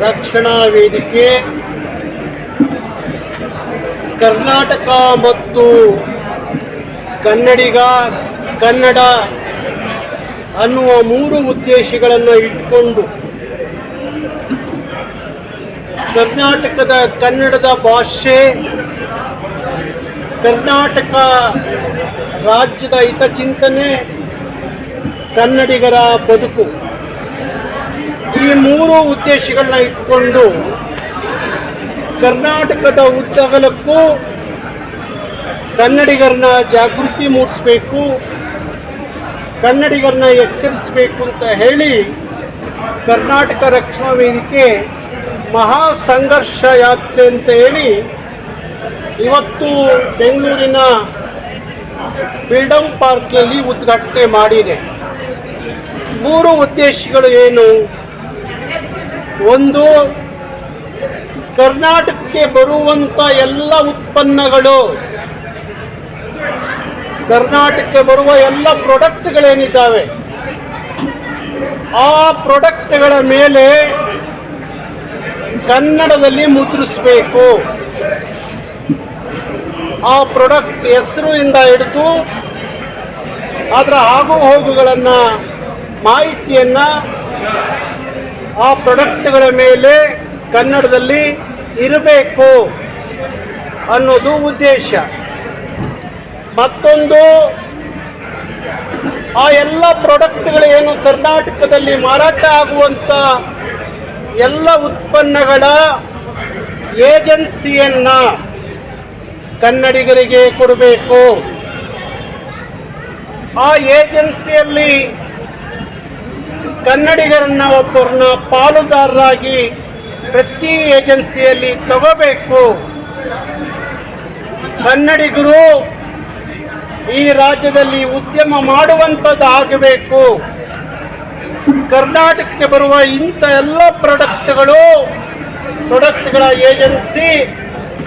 ರಕ್ಷಣಾ ವೇದಿಕೆ, ಕರ್ನಾಟಕ ಮತ್ತು ಕನ್ನಡಿಗ, ಕನ್ನಡ ಅನ್ನುವ ಮೂರು ಉದ್ದೇಶಗಳನ್ನು ಇಟ್ಕೊಂಡು ಕರ್ನಾಟಕದ ಕನ್ನಡದ ಭಾಷೆ, ಕರ್ನಾಟಕ ರಾಜ್ಯದ ಹಿತಚಿಂತನೆ, ಕನ್ನಡಿಗರ ಬದುಕು. ಈ ಮೂರು ಉದ್ದೇಶಗಳನ್ನ ಇಟ್ಕೊಂಡು ಕರ್ನಾಟಕದ ಉದ್ದಗಲಕ್ಕೂ ಕನ್ನಡಿಗರನ್ನ ಜಾಗೃತಿ ಮೂಡಿಸ್ಬೇಕು, ಕನ್ನಡಿಗರನ್ನ ಎಚ್ಚರಿಸಬೇಕು ಅಂತ ಹೇಳಿ ಕರ್ನಾಟಕ ರಕ್ಷಣಾ ವೇದಿಕೆ ಮಹಾ ಸಂಘರ್ಷ ಯಾತ್ರೆ ಅಂತ ಹೇಳಿ ಇವತ್ತು ಬೆಂಗಳೂರಿನ ಫ್ರೀಡಮ್ ಪಾರ್ಕ್ನಲ್ಲಿ ಉದ್ಘಾಟನೆ ಮಾಡಿದೆ. ಮೂರು ಉದ್ದೇಶಗಳು ಏನು? ಒಂದು ಕರ್ನಾಟಕಕ್ಕೆ ಬರುವಂಥ ಎಲ್ಲ ಉತ್ಪನ್ನಗಳು, ಕರ್ನಾಟಕಕ್ಕೆ ಬರುವ ಎಲ್ಲ ಪ್ರಾಡಕ್ಟ್ಗಳೇನಿದ್ದಾವೆ, ಆ ಪ್ರಾಡಕ್ಟ್ಗಳ ಮೇಲೆ ಕನ್ನಡದಲ್ಲಿ ಮುದ್ರಿಸಬೇಕು. ಆ ಪ್ರಾಡಕ್ಟ್ ಹೆಸರು ಇಂದ ಹಿಡಿದು ಅದರ ಆಗು ಹೋಗುಗಳನ್ನು ಮಾಹಿತಿಯನ್ನು ಆ ಪ್ರಾಡಕ್ಟ್ಗಳ ಮೇಲೆ ಕನ್ನಡದಲ್ಲಿ ಇರಬೇಕು ಅನ್ನೋದು ಉದ್ದೇಶ. ಮತ್ತೊಂದು, ಆ ಎಲ್ಲ ಪ್ರಾಡಕ್ಟ್ಗಳು ಏನು ಕರ್ನಾಟಕದಲ್ಲಿ ಮಾರಾಟ ಆಗುವಂಥ ಎಲ್ಲ ಉತ್ಪನ್ನಗಳ ಏಜೆನ್ಸಿಯನ್ನು ಕನ್ನಡಿಗರಿಗೆ ಕೊಡಬೇಕು. ಆ ಏಜೆನ್ಸಿಯಲ್ಲಿ ಕನ್ನಡಿಗರನ್ನ ಒಬ್ಬರನ್ನ ಪಾಲುದಾರರಾಗಿ ಪ್ರತಿ ಏಜೆನ್ಸಿಯಲ್ಲಿ ತಗೋಬೇಕು. ಕನ್ನಡಿಗರು ಈ ರಾಜ್ಯದಲ್ಲಿ ಉದ್ಯಮ ಮಾಡುವಂಥದ್ದು ಆಗಬೇಕು ಕರ್ನಾಟಕಕ್ಕೆ ಬರುವ ಇಂಥ ಎಲ್ಲ ಪ್ರಾಡಕ್ಟ್ಗಳು, ಪ್ರಾಡಕ್ಟ್ಗಳ ಏಜೆನ್ಸಿ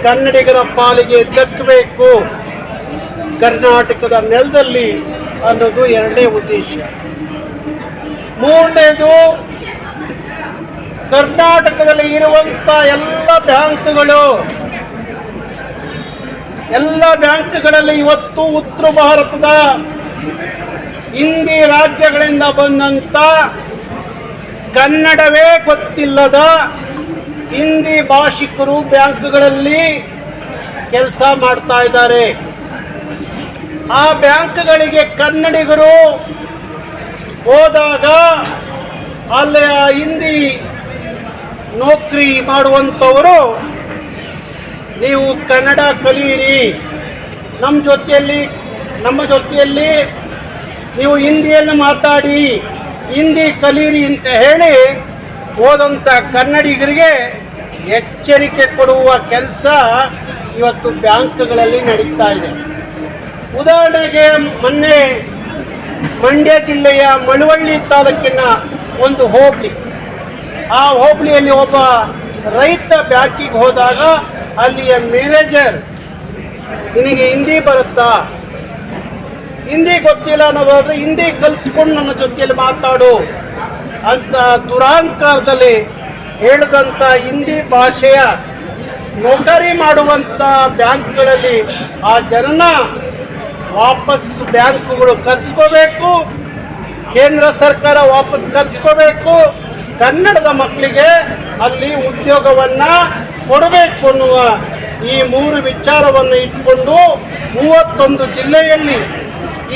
ಕನ್ನಡಿಗರ ಪಾಲಿಗೆ ದಕ್ಕಬೇಕು. ಕರ್ನಾಟಕದ ನೆಲದಲ್ಲಿ ಅನ್ನೋದು ಎರಡನೇ ಉದ್ದೇಶ. ಮೂರನೇದು, ಕರ್ನಾಟಕದಲ್ಲಿ ಇರುವಂಥ ಎಲ್ಲ ಬ್ಯಾಂಕ್ಗಳು. ಎಲ್ಲ ಬ್ಯಾಂಕ್ಗಳಲ್ಲಿ ಇವತ್ತು ಉತ್ತರ ಭಾರತದ ಹಿಂದಿ ರಾಜ್ಯಗಳಿಂದ ಬಂದಂಥ ಕನ್ನಡವೇ ಗೊತ್ತಿಲ್ಲದ ಹಿಂದಿ ಭಾಷಿಕರು ಬ್ಯಾಂಕ್ಗಳಲ್ಲಿ ಕೆಲಸ ಮಾಡ್ತಾ ಇದ್ದಾರೆ. ಆ ಬ್ಯಾಂಕ್ಗಳಿಗೆ ಕನ್ನಡಿಗರು ಹೋದಾಗ ಅಲ್ಲಿ ಹಿಂದಿ ನೌಕರಿ ಮಾಡುವಂಥವರು, ನೀವು ಕನ್ನಡ ಕಲಿಯಿರಿ. ನಮ್ಮ ಜೊತೆಯಲ್ಲಿ ನಮ್ಮ ಜೊತೆಯಲ್ಲಿ ನೀವು ಹಿಂದಿಯನ್ನು ಮಾತಾಡಿ, ಹಿಂದಿ ಕಲೀರಿ ಅಂತ ಹೇಳಿ ಹೋದಂಥ ಕನ್ನಡಿಗರಿಗೆ ಎಚ್ಚರಿಕೆ ಕೊಡುವ ಕೆಲಸ ಇವತ್ತು ಬ್ಯಾಂಕ್ಗಳಲ್ಲಿ ನಡೀತಾ ಇದೆ. ಉದಾಹರಣೆಗೆ ಮೊನ್ನೆ ಮಂಡ್ಯ ಜಿಲ್ಲೆಯ ಮಳವಳ್ಳಿ ತಾಲೂಕಿನ ಒಂದು ಹೋಬಳಿ. ಆ ಹೋಬಳಿಯಲ್ಲಿ ಒಬ್ಬ ರೈತ ಬ್ಯಾಂಕಿಗೆ ಹೋದಾಗ ಅಲ್ಲಿಯ ಮ್ಯಾನೇಜರ್, ನಿನಗೆ ಹಿಂದಿ ಬರುತ್ತಾ? ಹಿಂದಿ ಗೊತ್ತಿಲ್ಲ ಅನ್ನೋದಾದ್ರೆ ಹಿಂದಿ ಕಲ್ತ್ಕೊಂಡು ನನ್ನ ಜೊತೆಯಲ್ಲಿ ಮಾತಾಡು ಅಂತ ದುರಾಂಕಾರದಲ್ಲಿ ಹೇಳಿದಂಥ ಹಿಂದಿ ಭಾಷೆಯ ನೌಕರಿ ಮಾಡುವಂಥ ಬ್ಯಾಂಕ್ಗಳಲ್ಲಿ ಆ ಜನನ ವಾಪಸ್ ಬ್ಯಾಂಕುಗಳು ಕರೆಸ್ಕೋಬೇಕು, ಕೇಂದ್ರ ಸರ್ಕಾರ ವಾಪಸ್ ಕರೆಸ್ಕೋಬೇಕು, ಕನ್ನಡದ ಮಕ್ಕಳಿಗೆ ಅಲ್ಲಿ ಉದ್ಯೋಗವನ್ನು ಕೊಡಬೇಕು ಅನ್ನುವ ಈ ಮೂರು ವಿಚಾರವನ್ನು ಇಟ್ಕೊಂಡು ಮೂವತ್ತೊಂದು ಜಿಲ್ಲೆಯಲ್ಲಿ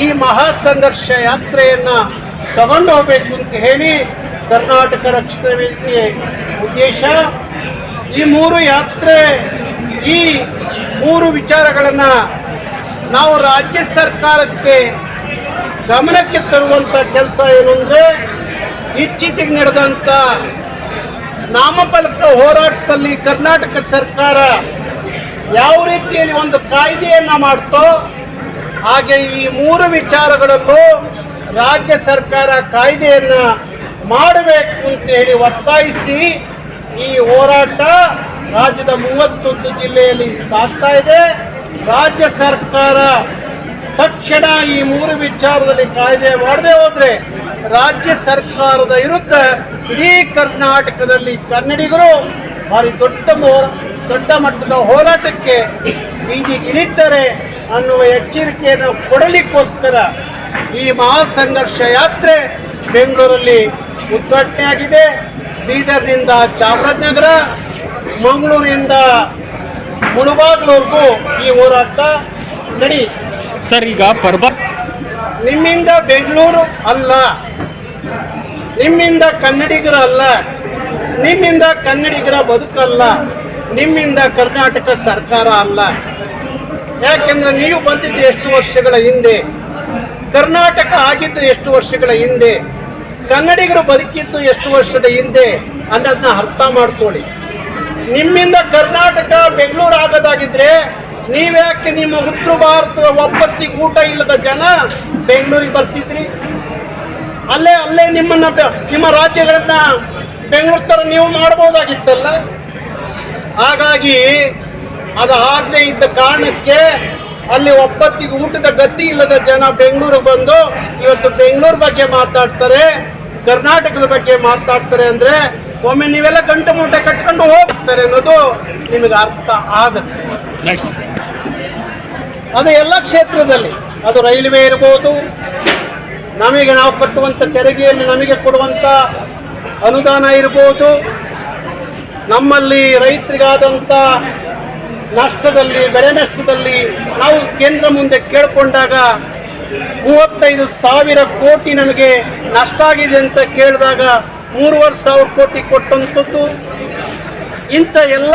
ಈ ಮಹಾ ಸಂಘರ್ಷ ಯಾತ್ರೆಯನ್ನು ತಗೊಂಡು ಹೋಗಬೇಕು ಅಂತ ಹೇಳಿ ಕರ್ನಾಟಕ ರಕ್ಷಣಾ ವೇದಿಕೆ ಉದ್ದೇಶ. ಈ ಮೂರು ಯಾತ್ರೆ ಈ ಮೂರು ವಿಚಾರಗಳನ್ನು ನಾವು ರಾಜ್ಯ ಸರ್ಕಾರಕ್ಕೆ ಗಮನಕ್ಕೆ ತರುವಂಥ ಕೆಲಸ ಏನು ಅಂದರೆ ಇತ್ತೀಚೆಗೆ ನಡೆದಂಥ ನಾಮಫಲಕ ಹೋರಾಟದಲ್ಲಿ ಕರ್ನಾಟಕ ಸರ್ಕಾರ ಯಾವ ರೀತಿಯಲ್ಲಿ ಒಂದು ಕಾಯ್ದೆಯನ್ನು ಮಾಡ್ತೋ ಹಾಗೆ ಈ ಮೂರು ವಿಚಾರಗಳಲ್ಲೂ ರಾಜ್ಯ ಸರ್ಕಾರ ಕಾಯ್ದೆಯನ್ನು ಮಾಡಬೇಕು ಅಂತ ಹೇಳಿ ಒತ್ತಾಯಿಸಿ ಈ ಹೋರಾಟ ರಾಜ್ಯದ ಮೂವತ್ತೊಂದು ಜಿಲ್ಲೆಯಲ್ಲಿ ಸಾಗ್ತಾ ಇದೆ. ರಾಜ್ಯ ಸರ್ಕಾರ ತಕ್ಷಣ ಈ ಮೂರು ವಿಚಾರದಲ್ಲಿ ಕಾಯ್ದೆ ಮಾಡದೆ ಹೋದರೆ ರಾಜ್ಯ ಸರ್ಕಾರದ ವಿರುದ್ಧ ಇಡೀ ಕರ್ನಾಟಕದಲ್ಲಿ ಕನ್ನಡಿಗರು ಭಾರಿ ದೊಡ್ಡ ದೊಡ್ಡ ಮಟ್ಟದ ಹೋರಾಟಕ್ಕೆ ಬೀದಿಗೆ ಇಳಿತಾರೆ ಅನ್ನುವ ಎಚ್ಚರಿಕೆಯನ್ನು ಕೊಡಲಿಕ್ಕೋಸ್ಕರ ಈ ಮಹಾಸಂಘರ್ಷ ಯಾತ್ರೆ ಬೆಂಗಳೂರಲ್ಲಿ ಉದ್ಘಾಟನೆ ಆಗಿದೆ ಬೀದರ್ನಿಂದ ಚಾಮರಾಜನಗರ ಮಂಗಳೂರಿನಿಂದ ಮುಳುಬಾಗ್ಲವರೆಗೂ ಈ ಹೋರಾಟ ನಡೆಯಿತು ಸರ್ ಈಗ ಪರ್ಬ ನಿಮ್ಮಿಂದ ಬೆಂಗಳೂರು ಅಲ್ಲ. ನಿಮ್ಮಿಂದ ಕನ್ನಡಿಗರ ಅಲ್ಲ. ನಿಮ್ಮಿಂದ ಕನ್ನಡಿಗರ ಬದುಕಲ್ಲ. ನಿಮ್ಮಿಂದ ಕರ್ನಾಟಕ ಸರ್ಕಾರ ಅಲ್ಲ. ಯಾಕೆಂದ್ರೆ ನೀವು ಬಂದಿದ್ದು ಎಷ್ಟು ವರ್ಷಗಳ ಹಿಂದೆ? ಕರ್ನಾಟಕ ಆಗಿದ್ದು ಎಷ್ಟು ವರ್ಷಗಳ ಹಿಂದೆ? ಕನ್ನಡಿಗರು ಬದುಕಿದ್ದು ಎಷ್ಟು ವರ್ಷದ ಹಿಂದೆ? ಅನ್ನೋದನ್ನ ಅರ್ಥ ಮಾಡ್ಕೊಳ್ಳಿ. ನಿಮ್ಮಿಂದ ಕರ್ನಾಟಕ ಬೆಂಗಳೂರು ಆಗೋದಾಗಿದ್ರೆ ನೀವ್ಯಾಕೆ ನಿಮ್ಮ ಉತ್ತರ ಭಾರತದ ಒಪ್ಪತ್ತಿಗೆ ಊಟ ಇಲ್ಲದ ಜನ ಬೆಂಗಳೂರಿಗೆ ಬರ್ತಿದ್ರಿ? ಅಲ್ಲೇ ಅಲ್ಲೇ ನಿಮ್ಮನ್ನ ನಿಮ್ಮ ರಾಜ್ಯಗಳನ್ನ ಬೆಂಗಳೂರು ಥರ ನೀವು ಮಾಡ್ಬೋದಾಗಿತ್ತಲ್ಲ ಹಾಗಾಗಿ ಅದು ಆಗಲೇ ಇದ್ದ ಕಾರಣಕ್ಕೆ ಅಲ್ಲಿ ಒಪ್ಪತ್ತಿಗೆ ಊಟದ ಗತಿ ಇಲ್ಲದ ಜನ ಬೆಂಗಳೂರಿಗೆ ಬಂದು ಇವತ್ತು ಬೆಂಗಳೂರು ಬಗ್ಗೆ ಮಾತಾಡ್ತಾರೆ, ಕರ್ನಾಟಕದ ಬಗ್ಗೆ ಮಾತಾಡ್ತಾರೆ ಅಂದ್ರೆ ಒಮ್ಮೆ ನೀವೆಲ್ಲ ಗಂಟು ಮೂಟೆ ಕಟ್ಕೊಂಡು ಹೋಗ್ತಾರೆ ಅನ್ನೋದು ನಿಮಗೆ ಅರ್ಥ ಆಗುತ್ತೆ. ಅದು ಎಲ್ಲ ಕ್ಷೇತ್ರದಲ್ಲಿ ಅದು ರೈಲ್ವೆ ಇರ್ಬೋದು ನಮಗೆ ನಾವು ಕಟ್ಟುವಂಥ ತೆರಿಗೆಯನ್ನು ನಮಗೆ ಕೊಡುವಂಥ ಅನುದಾನ ಇರ್ಬೋದು ನಮ್ಮಲ್ಲಿ ರೈತರಿಗಾದಂಥ ನಷ್ಟದಲ್ಲಿ ಬೆಳೆ ನಷ್ಟದಲ್ಲಿ ನಾವು ಕೇಂದ್ರ ಮುಂದೆ ಕೇಳಿಕೊಂಡಾಗ ಮೂವತ್ತೈದು ಸಾವಿರ ಕೋಟಿ ನಮಗೆ ನಷ್ಟ ಆಗಿದೆ ಅಂತ ಕೇಳಿದಾಗ ಮೂರುವರೆ ಸಾವಿರ ಕೋಟಿ ಕೊಟ್ಟಂಥದ್ದು ಇಂಥ ಎಲ್ಲ